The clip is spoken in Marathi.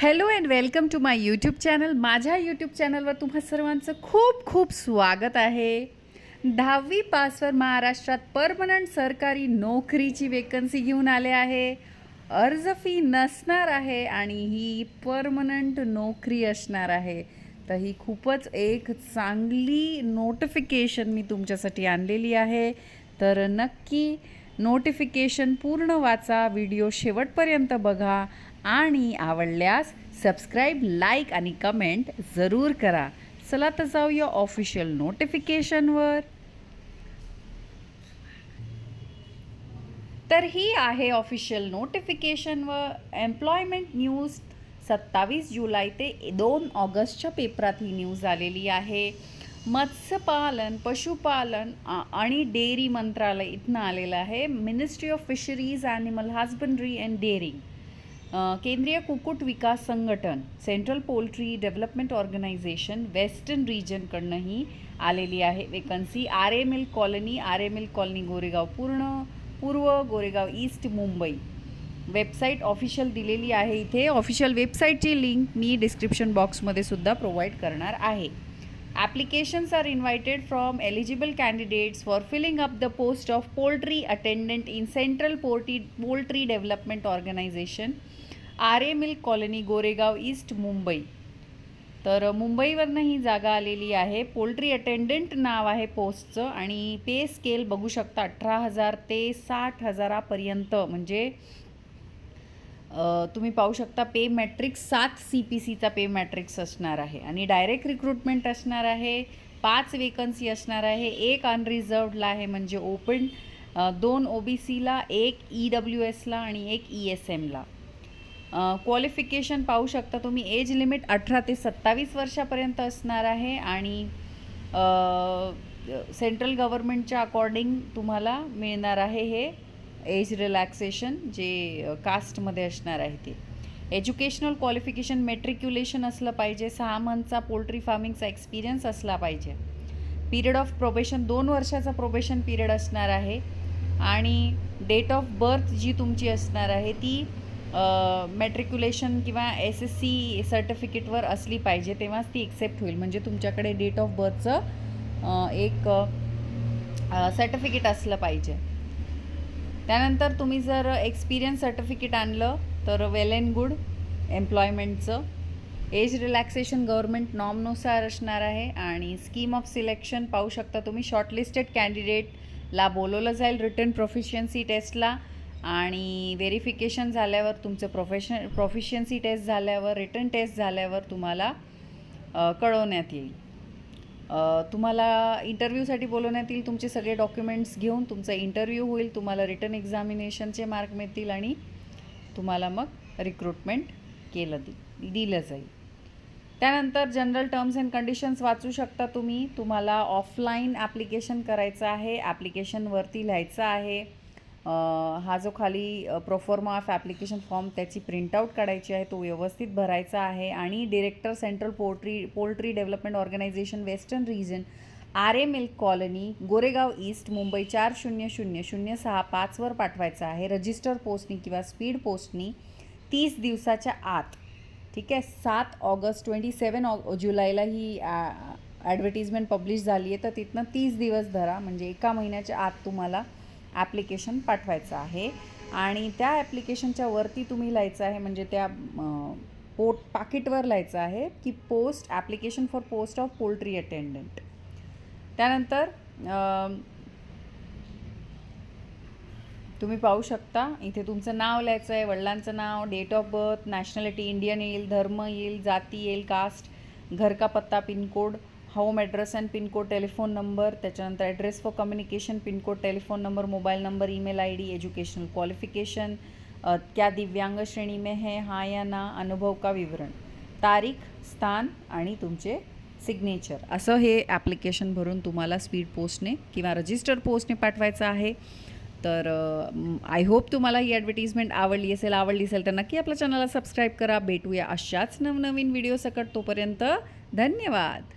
Hello and welcome to my YouTube channel माझ्या यूट्यूब चॅनलवर तुम्हा सर्वांचं खूप खूप स्वागत आहे. दहावी पासवर महाराष्ट्रात परमनंट सरकारी नोकरीची वेकन्सी घेऊन आले आहे. अर्ज फी नसणार आहे आणि ही परमनंट नोकरी असणार आहे. तर ही खूपच एक चांगली नोटिफिकेशन मी तुमच्यासाठी आणलेली आहे. तर नक्की नोटिफिकेशन पूर्ण वाचा व्हिडिओ शेवटपर्यंत बघा आणि आवडल्यास सबस्क्राईब लाईक आणि कमेंट जरूर करा. चला तर जाऊया ऑफिशियल नोटिफिकेशनवर. तर ही आहे ऑफिशियल नोटिफिकेशन व एम्प्लॉयमेंट न्यूज सत्तावीस जुलै ते दोन ऑगस्टच्या पेपरात ही न्यूज आलेली आहे. मत्स्यपालन पशुपालन आणि डेअरी मंत्रालय इथनं आलेलं आहे. Ministry of fisheries animal husbandry and dairying केंद्रीय कुक्कुट विकास संघटन central poultry development organisation western रिजनकडनंही आलेली आहे vacancy R M L colony R M L colony Goregaon पूर्ण पूर्व Goregaon east Mumbai website official दिलेली आहे इथे. ऑफिशियल वेबसाईटची लिंक मी डिस्क्रिप्शन बॉक्समध्ये सुद्धा प्रोव्हाइड करणार आहे. Applications are invited from eligible candidates for filling up the post of poultry attendant in Central Poultry, Development Organization, Aarey milk colony Goregaon east Mumbai तर मुंबईवरनं ही जागा आलेली आहे पोल्ट्री अटेंडंट नाव आहे पोस्टचं आणि पे स्केल बघू शकता अठरा हजार ते साठ हजारापर्यंत म्हणजे तुम्ही पाहू शकता पे मॅट्रिक्स सात सी पी सीचा पे मॅट्रिक्स असणार आहे. आणि डायरेक्ट रिक्रुटमेंट असणार आहे पाच वेकन्सी असणार आहे एक अनरिझर्वडला आहे म्हणजे ओपन दोन ओ बी सीला एक ई डब्ल्यू एसला आणि एक ई एस एमला क्वालिफिकेशन पाहू शकता तुम्ही एज लिमिट अठरा ते सत्तावीस वर्षापर्यंत असणार आहे आणि सेंट्रल गव्हर्मेंटच्या अकॉर्डिंग तुम्हाला मिळणार आहे हे एज रिलॅक्सेशन जे कास्टमध्ये असणार आहे ते. एज्युकेशनल क्वालिफिकेशन मेट्रिक्युलेशन असलं पाहिजे. सहा मंथचा पोल्ट्री फार्मिंगचा एक्सपिरियन्स असला पाहिजे. पिरियड ऑफ प्रोबेशन दोन वर्षाचा प्रोबेशन पिरियड असणार आहे. आणि डेट ऑफ बर्थ जी तुमची असणार आहे ती मॅट्रिक्युलेशन किंवा एस एस सी सर्टिफिकेटवर असली पाहिजे. तेव्हाच ती एक्सेप्ट होईल. म्हणजे तुमच्याकडे डेट ऑफ बर्थचं एक सर्टिफिकेट असलं पाहिजे. त्यानंतर तुम्ही जर एक्सपिरियन्स सर्टिफिकेट आणलं तर वेल अँड गुड एम्प्लॉयमेंटचं एज रिलॅक्सेशन गव्हर्मेंट नॉमनुसार असणार आहे आणि स्कीम ऑफ सिलेक्शन पाहू शकता तुम्ही. शॉर्टलिस्टेड कॅन्डिडेटला बोलवलं जाईल रिटर्न प्रोफिशियन्सी टेस्टला आणि व्हेरिफिकेशन झाल्यावर तुमचं प्रोफेशन प्रोफिशियन्सी टेस्ट झाल्यावर रिटर्न टेस्ट झाल्यावर तुम्हाला कळवण्यात येईल. तुम्हाला इंटरव्ह्यूसाठी बोलवण्यात येईल तुमचे सगळे डॉक्युमेंट्स घेऊन तुमचा इंटरव्ह्यू होईल तुम्हाला रिटर्न एक्झामिनेशनचे मार्क मिळतील आणि तुम्हाला मग रिक्रुटमेंट केलं दि दिलं जाईल. त्यानंतर जनरल टर्म्स अँड कंडिशन्स वाचू शकता तुम्ही. तुम्हाला ऑफलाईन ॲप्लिकेशन करायचं आहे ॲप्लिकेशनवरती लिहायचं आहे. हा जो खाली प्रोफॉर्मा ऑफ ॲप्लिकेशन फॉर्म त्याची प्रिंटआउट काढायची आहे तो व्यवस्थित भरायचा आहे आणि director central poultry poultry development organisation western region Aarey milk colony Goregaon east Mumbai चार शून्य शून्य शून्य सहा पाचवर पाठवायचा आहे. रजिस्टर पोस्टनी किंवा स्पीड पोस्टनी तीस दिवसाच्या आत. ठीक आहे? सात ऑगस्ट ट्वेंटी सेवन ऑग जुलैला ही ॲडव्हर्टिजमेंट पब्लिश झाली आहे. तर तिथनं तीस दिवस धरा. म्हणजे एका महिन्याच्या आत तुम्हाला ॲप्लिकेशन पाठवायचं आहे. आणि त्या ॲप्लिकेशनच्या वरती तुम्ही लिहायचं आहे म्हणजे त्या पोट पाकिटवर लिहायचं आहे की post application for post of poultry attendant त्यानंतर तुम्ही पाहू शकता इथे तुमचं नाव लिहायचं आहे वडिलांचं नाव date of birth nationality Indian येईल धर्म येईल जाती येईल कास्ट घर का पत्ता pin code. Home address and pin code telephone number त्याच्यानंतर address for communication pin code telephone number mobile number email I D educational qualification क्या दिव्यांग श्रेणी में है हा या ना अनुभव का विवरण. तारीख स्थान आणि तुमचे सिग्नेचर असं हे ॲप्लिकेशन भरून तुम्हाला स्पीड पोस्टने किंवा रजिस्टर पोस्टने पाठवायचं आहे. तर आय होप तुम्हाला ही ॲडव्हर्टिजमेंट आवडली असेल आवडली असेल तर नक्की आपल्या चॅनलला सबस्क्राईब करा. भेटूया अशाच नवनवीन व्हिडिओ सकट तोपर्यंत धन्यवाद.